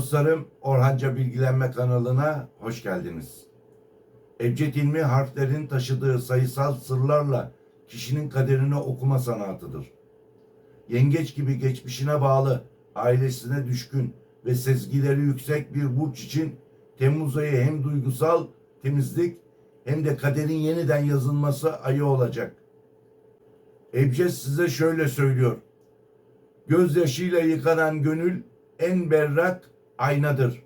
dostlarım, Orhanca Bilgilenme kanalına hoş geldiniz. Ebced ilmi harflerin taşıdığı sayısal sırlarla kişinin kaderini okuma sanatıdır. Yengeç gibi geçmişine bağlı, ailesine düşkün ve sezgileri yüksek bir burç için Temmuz ayı hem duygusal temizlik hem de kaderin yeniden yazılması ayı olacak. Ebced size şöyle söylüyor. Gözyaşıyla yıkanan gönül en berrak aynadır.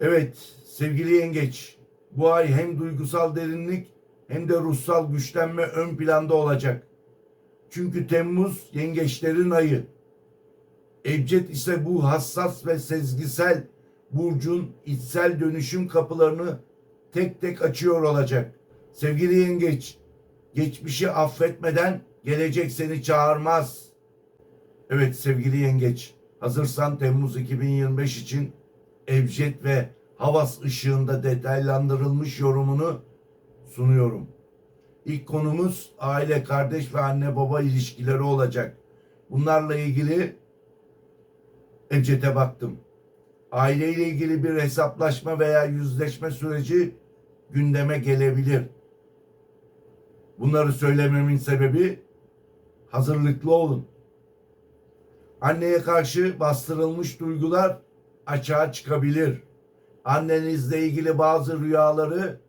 Evet sevgili yengeç bu ay hem duygusal derinlik hem de ruhsal güçlenme ön planda olacak. Çünkü Temmuz yengeçlerin ayı. Ebced ise bu hassas ve sezgisel burcun içsel dönüşüm kapılarını tek tek açıyor olacak. Sevgili yengeç, geçmişi affetmeden gelecek seni çağırmaz. Evet sevgili yengeç, hazırsan Temmuz 2025 için Ebced ve Havas ışığında detaylandırılmış yorumunu sunuyorum. İlk konumuz aile, kardeş ve anne baba ilişkileri olacak. Bunlarla ilgili Ebced'e baktım. Aileyle ilgili bir hesaplaşma veya yüzleşme süreci gündeme gelebilir. Bunları söylememin sebebi hazırlıklı olun. Anneye karşı bastırılmış duygular açığa çıkabilir. Annenizle ilgili bazı rüyaları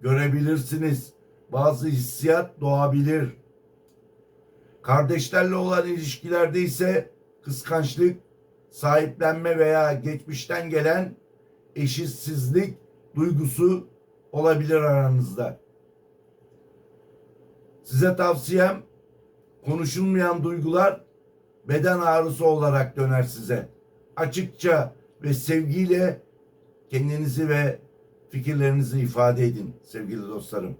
görebilirsiniz. Bazı hissiyat doğabilir. Kardeşlerle olan ilişkilerde ise kıskançlık, sahiplenme veya geçmişten gelen eşitsizlik duygusu olabilir aranızda. Size tavsiyem konuşulmayan duygular beden ağrısı olarak döner size. Açıkça ve sevgiyle kendinizi ve fikirlerinizi ifade edin sevgili dostlarım.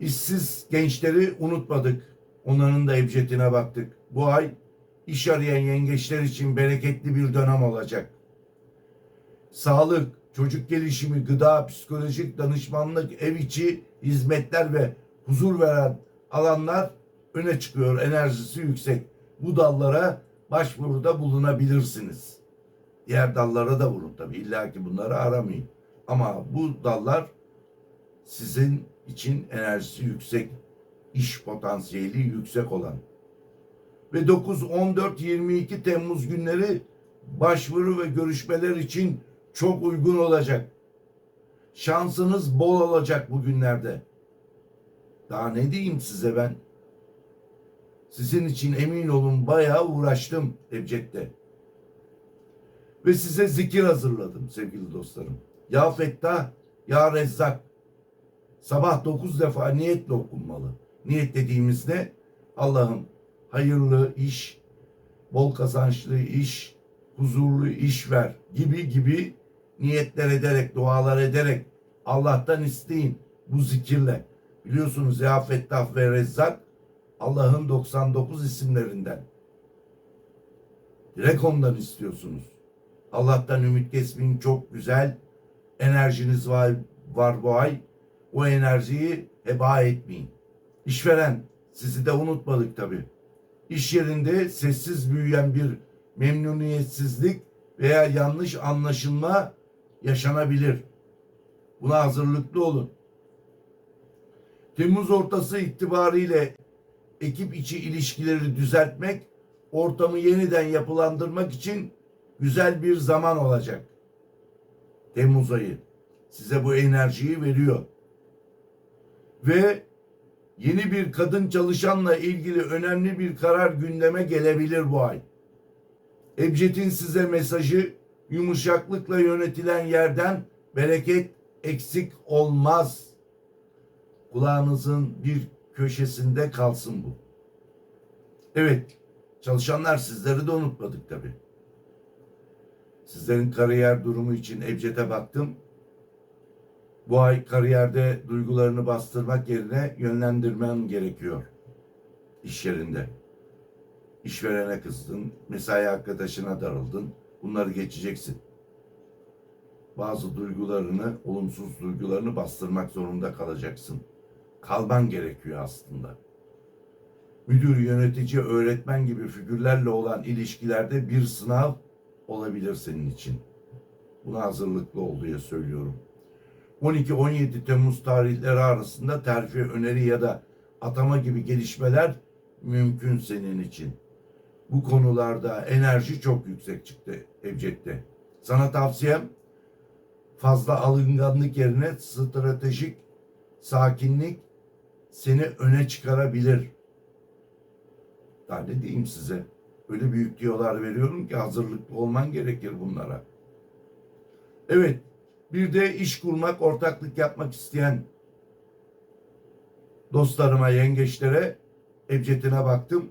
İşsiz gençleri unutmadık. Onların da ebcedine baktık. Bu ay iş arayan yengeçler için bereketli bir dönem olacak. Sağlık, çocuk gelişimi, gıda, psikolojik danışmanlık, ev içi hizmetler ve huzur veren alanlar öne çıkıyor. Enerjisi yüksek. Bu dallara başvuruda bulunabilirsiniz. Diğer dallara da vurun tabii. İlla ki bunları aramayın. Ama bu dallar sizin için enerjisi yüksek, iş potansiyeli yüksek olan. Ve 9, 14, 22 Temmuz günleri başvuru ve görüşmeler için çok uygun olacak. Şansınız bol olacak bu günlerde. Daha ne diyeyim size ben? Sizin için emin olun bayağı uğraştım Ebced'de. Ve size zikir hazırladım sevgili dostlarım. Ya Fettah, Ya Rezzak. Sabah dokuz defa niyetle okunmalı. Niyet dediğimiz ne? Allah'ım hayırlı iş, bol kazançlı iş, huzurlu iş ver gibi gibi niyetler ederek, dualar ederek Allah'tan isteyin bu zikirle. Biliyorsunuz Ya Fettah ve Rezzak Allah'ın 99 isimlerinden. Direkt ondan istiyorsunuz. Allah'tan ümit kesmeyin çok güzel enerjiniz var, var bu ay. O enerjiyi heba etmeyin. İşveren sizi de unutmadık tabii. İş yerinde sessiz büyüyen bir memnuniyetsizlik veya yanlış anlaşılma yaşanabilir. Buna hazırlıklı olun. Temmuz ortası itibariyle ekip içi ilişkileri düzeltmek, ortamı yeniden yapılandırmak için güzel bir zaman olacak. Temmuz ayı size bu enerjiyi veriyor. Ve yeni bir kadın çalışanla ilgili önemli bir karar gündeme gelebilir bu ay. Ebced'in size mesajı yumuşaklıkla yönetilen yerden bereket eksik olmaz. Kulağınızın bir köşesinde kalsın bu. Evet, çalışanlar sizleri de unutmadık tabi. Sizlerin kariyer durumu için Ebced'e baktım. Bu ay kariyerde duygularını bastırmak yerine yönlendirmen gerekiyor. İş yerinde. İşverene kızdın, mesai arkadaşına darıldın. Bunları geçeceksin. Bazı duygularını, olumsuz duygularını bastırmak zorunda kalacaksın. Kalman gerekiyor aslında. müdür, yönetici, öğretmen gibi figürlerle olan ilişkilerde bir sınav olabilir senin için. Buna hazırlıklı ol diye söylüyorum. 12-17 Temmuz tarihleri arasında terfi, öneri ya da atama gibi gelişmeler mümkün senin için. Bu konularda enerji çok yüksek çıktı Evcet'te. Sana tavsiyem fazla alınganlık yerine stratejik sakinlik seni öne çıkarabilir. Daha ne diyeyim size? Öyle büyük diyorlar veriyorum ki hazırlıklı olman gerekir bunlara. Evet, bir de iş kurmak, ortaklık yapmak isteyen dostlarıma, yengeçlere Ebced'ine baktım.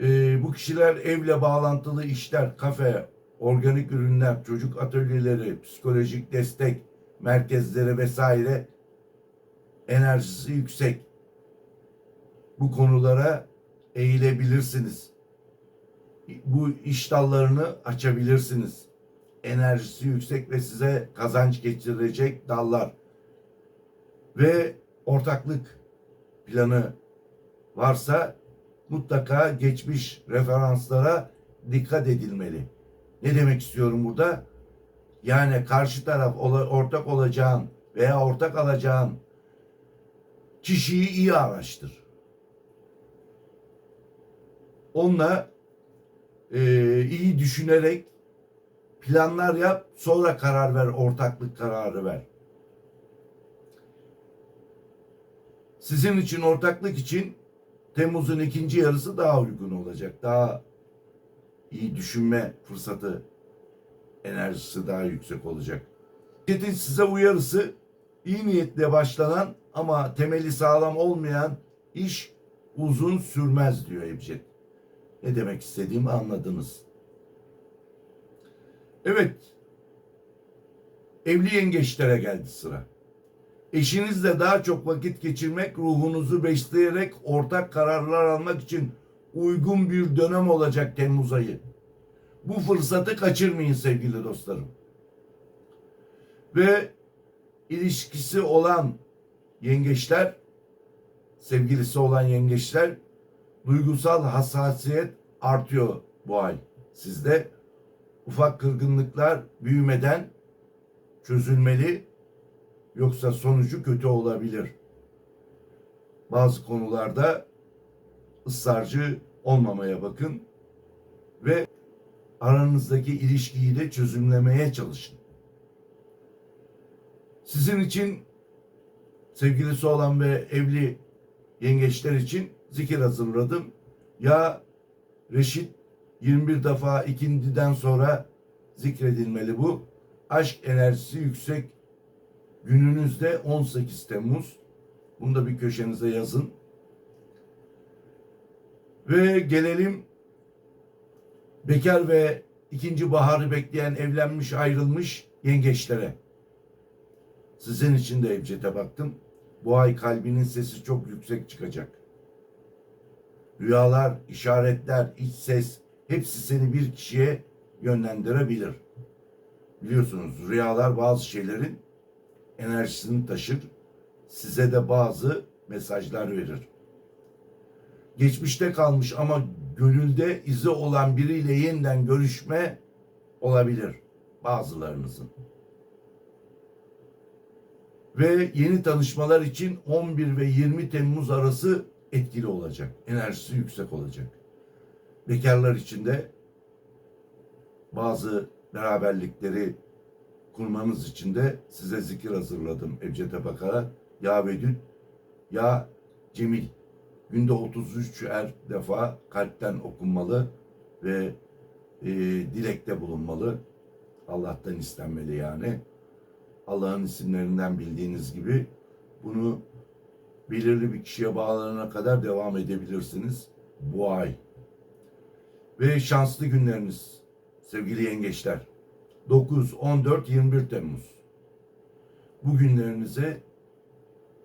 Ee, bu kişiler evle bağlantılı işler, kafe, organik ürünler, çocuk atölyeleri, psikolojik destek merkezleri vesaire enerjisi yüksek. Bu konulara eğilebilirsiniz. Bu iş dallarını açabilirsiniz. Enerjisi yüksek ve size kazanç getirecek dallar. Ve ortaklık planı varsa mutlaka geçmiş referanslara dikkat edilmeli. Ne demek istiyorum burada? Yani karşı taraf ortak olacağın veya ortak alacağın kişiyi iyi araştır. Onunla e, iyi düşünerek planlar yap, sonra karar ver, ortaklık kararı ver. Sizin için ortaklık için Temmuz'un ikinci yarısı daha uygun olacak. Daha iyi düşünme fırsatı enerjisi daha yüksek olacak. Şirketin size uyarısı iyi niyetle başlanan ama temeli sağlam olmayan iş uzun sürmez diyor Ebced. Ne demek istediğimi anladınız. Evet. Evli yengeçlere geldi sıra. Eşinizle daha çok vakit geçirmek, ruhunuzu besleyerek ortak kararlar almak için uygun bir dönem olacak Temmuz ayı. Bu fırsatı kaçırmayın sevgili dostlarım. Ve ilişkisi olan yengeçler, sevgilisi olan yengeçler duygusal hassasiyet artıyor bu ay sizde. Ufak kırgınlıklar büyümeden çözülmeli yoksa sonucu kötü olabilir. Bazı konularda ısrarcı olmamaya bakın ve aranızdaki ilişkiyi de çözümlemeye çalışın. Sizin için sevgilisi olan ve evli yengeçler için zikir hazırladım. Ya Reşit 21 defa ikindiden sonra zikredilmeli bu. Aşk enerjisi yüksek gününüzde 18 Temmuz. Bunu da bir köşenize yazın. Ve gelelim bekar ve ikinci baharı bekleyen evlenmiş ayrılmış yengeçlere. Sizin için de Ebced'e baktım. Bu ay kalbinin sesi çok yüksek çıkacak. Rüyalar, işaretler, iç ses hepsi seni bir kişiye yönlendirebilir. Biliyorsunuz rüyalar bazı şeylerin enerjisini taşır. Size de bazı mesajlar verir. Geçmişte kalmış ama gönülde izi olan biriyle yeniden görüşme olabilir bazılarınızın. Ve yeni tanışmalar için 11 ve 20 Temmuz arası etkili olacak. Enerjisi yüksek olacak. Bekarlar için de bazı beraberlikleri kurmanız için de size zikir hazırladım Ebced'e Bakar'a. Ya Vedüt, Ya Cemil. Günde 33 er defa kalpten okunmalı ve e, dilekte bulunmalı. Allah'tan istenmeli yani. Allah'ın isimlerinden bildiğiniz gibi bunu belirli bir kişiye bağlanana kadar devam edebilirsiniz bu ay. Ve şanslı günleriniz sevgili yengeçler. 9, 14, 21 Temmuz. Bu günlerinize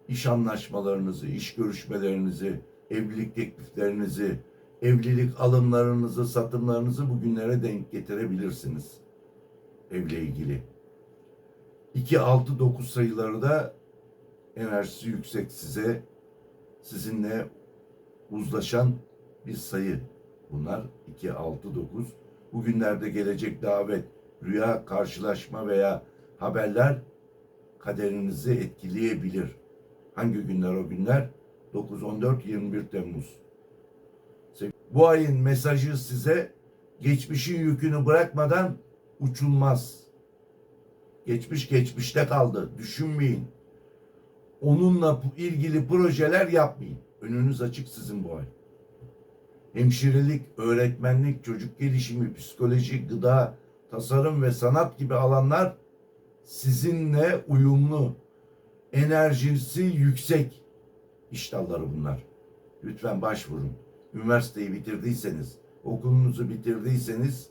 iş anlaşmalarınızı, iş görüşmelerinizi, evlilik tekliflerinizi, evlilik alımlarınızı, satımlarınızı bugünlere denk getirebilirsiniz. Evle ilgili. 2, 6, 9 sayıları da enerjisi yüksek size, sizinle uzlaşan bir sayı. Bunlar 2, 6, 9. Bugünlerde gelecek davet, rüya, karşılaşma veya haberler kaderinizi etkileyebilir. Hangi günler o günler? 9, 14, 21 Temmuz. Bu ayın mesajı size geçmişin yükünü bırakmadan uçulmaz. Geçmiş geçmişte kaldı. Düşünmeyin. Onunla ilgili projeler yapmayın. Önünüz açık sizin bu ay. Hemşirelik, öğretmenlik, çocuk gelişimi, psikoloji, gıda, tasarım ve sanat gibi alanlar sizinle uyumlu. Enerjisi yüksek iş dalları bunlar. Lütfen başvurun. Üniversiteyi bitirdiyseniz, okulunuzu bitirdiyseniz,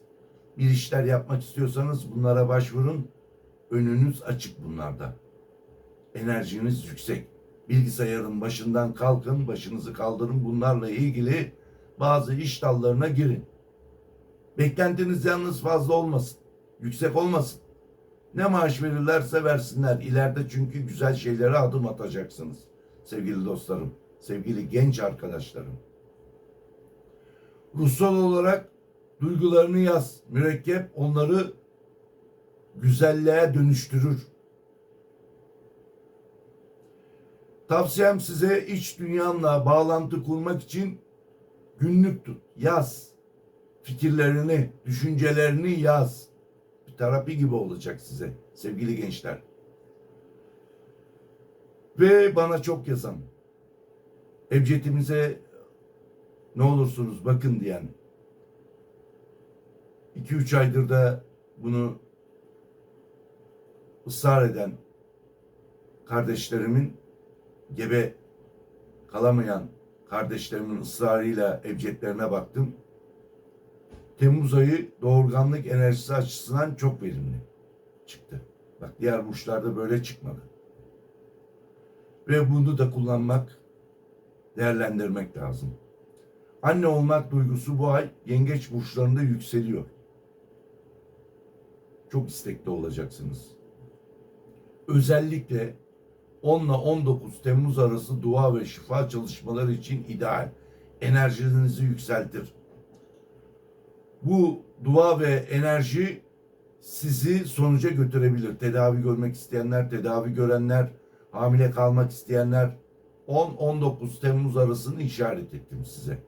bir işler yapmak istiyorsanız bunlara başvurun. Önünüz açık bunlarda. Enerjiniz yüksek. Bilgisayarın başından kalkın, başınızı kaldırın. Bunlarla ilgili bazı iş dallarına girin. Beklentiniz yalnız fazla olmasın. Yüksek olmasın. Ne maaş verirlerse versinler. İleride çünkü güzel şeylere adım atacaksınız. Sevgili dostlarım, sevgili genç arkadaşlarım. Ruhsal olarak duygularını yaz. Mürekkep onları güzelliğe dönüştürür. Tavsiyem size iç dünyanla bağlantı kurmak için günlük tut, yaz. Fikirlerini, düşüncelerini yaz. Bir terapi gibi olacak size sevgili gençler. Ve bana çok yazan, Ebced'imize ne olursunuz bakın diyen, 2-3 aydır da bunu ısrar eden kardeşlerimin gebe kalamayan kardeşlerimin ısrarıyla evcetlerine baktım. Temmuz ayı doğurganlık enerjisi açısından çok verimli çıktı. Bak diğer burçlarda böyle çıkmadı. Ve bunu da kullanmak, değerlendirmek lazım. Anne olmak duygusu bu ay yengeç burçlarında yükseliyor. Çok istekli olacaksınız. Özellikle 10 ile 19 Temmuz arası dua ve şifa çalışmaları için ideal. Enerjinizi yükseltir. Bu dua ve enerji sizi sonuca götürebilir. Tedavi görmek isteyenler, tedavi görenler, hamile kalmak isteyenler 10-19 Temmuz arasını işaret ettim size.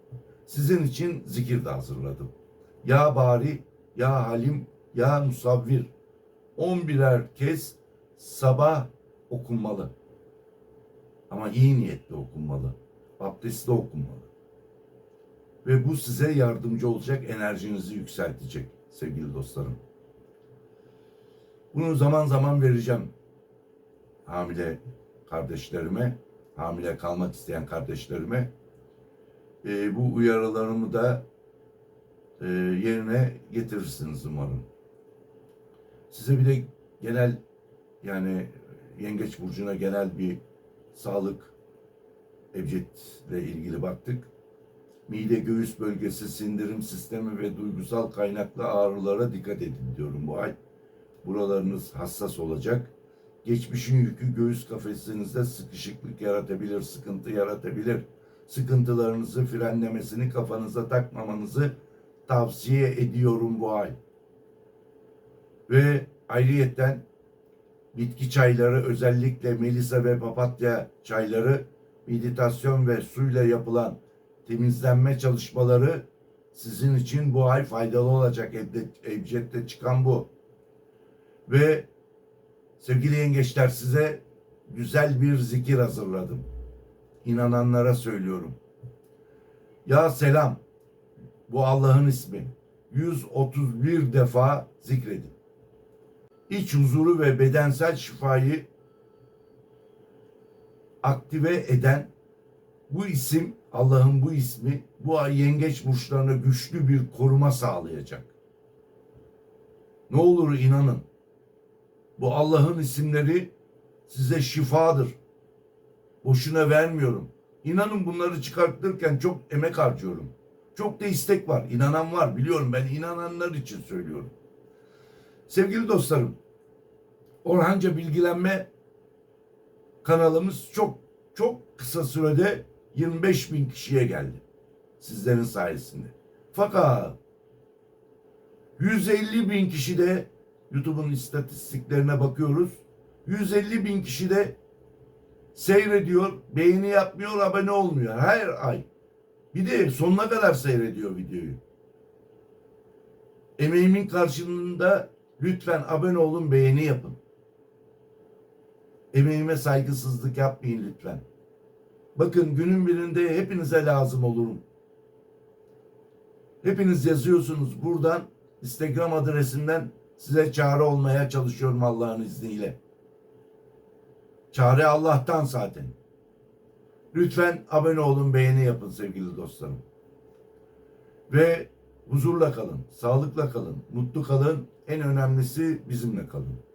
Sizin için zikir de hazırladım. Ya Bari, Ya Halim, Ya Musavvir. 11'er kez sabah okunmalı. Ama iyi niyetle okunmalı. Abdestli okunmalı. Ve bu size yardımcı olacak, enerjinizi yükseltecek sevgili dostlarım. Bunu zaman zaman vereceğim hamile kardeşlerime, hamile kalmak isteyen kardeşlerime. Ee, bu uyarılarımı da e, yerine getirirsiniz umarım. Size bir de genel yani Yengeç Burcu'na genel bir sağlık ebcedle ilgili baktık. Mide, göğüs bölgesi, sindirim sistemi ve duygusal kaynaklı ağrılara dikkat edin diyorum bu ay. Buralarınız hassas olacak. Geçmişin yükü göğüs kafesinizde sıkışıklık yaratabilir, sıkıntı yaratabilir. Sıkıntılarınızı frenlemesini kafanıza takmamanızı tavsiye ediyorum bu ay. Ve ayrıyetten bitki çayları özellikle melisa ve papatya çayları meditasyon ve suyla yapılan temizlenme çalışmaları sizin için bu ay faydalı olacak. Ebced'de çıkan bu. Ve sevgili yengeçler size güzel bir zikir hazırladım. İnananlara söylüyorum. Ya selam. Bu Allah'ın ismi. 131 defa zikredin iç huzuru ve bedensel şifayı aktive eden bu isim Allah'ın bu ismi bu ay yengeç burçlarına güçlü bir koruma sağlayacak. Ne olur inanın. Bu Allah'ın isimleri size şifadır. Boşuna vermiyorum. İnanın bunları çıkartırken çok emek harcıyorum. Çok da istek var. İnanan var biliyorum ben inananlar için söylüyorum. Sevgili dostlarım, Orhanca Bilgilenme kanalımız çok çok kısa sürede 25 bin kişiye geldi. Sizlerin sayesinde. Fakat 150 bin kişi de YouTube'un istatistiklerine bakıyoruz. 150 bin kişi de seyrediyor, beğeni yapmıyor, abone olmuyor her ay. Bir de sonuna kadar seyrediyor videoyu. Emeğimin karşılığında lütfen abone olun, beğeni yapın. Emeğime saygısızlık yapmayın lütfen. Bakın günün birinde hepinize lazım olurum. Hepiniz yazıyorsunuz buradan Instagram adresinden size çare olmaya çalışıyorum Allah'ın izniyle. Çare Allah'tan zaten. Lütfen abone olun, beğeni yapın sevgili dostlarım. Ve huzurla kalın, sağlıkla kalın, mutlu kalın. En önemlisi bizimle kalın.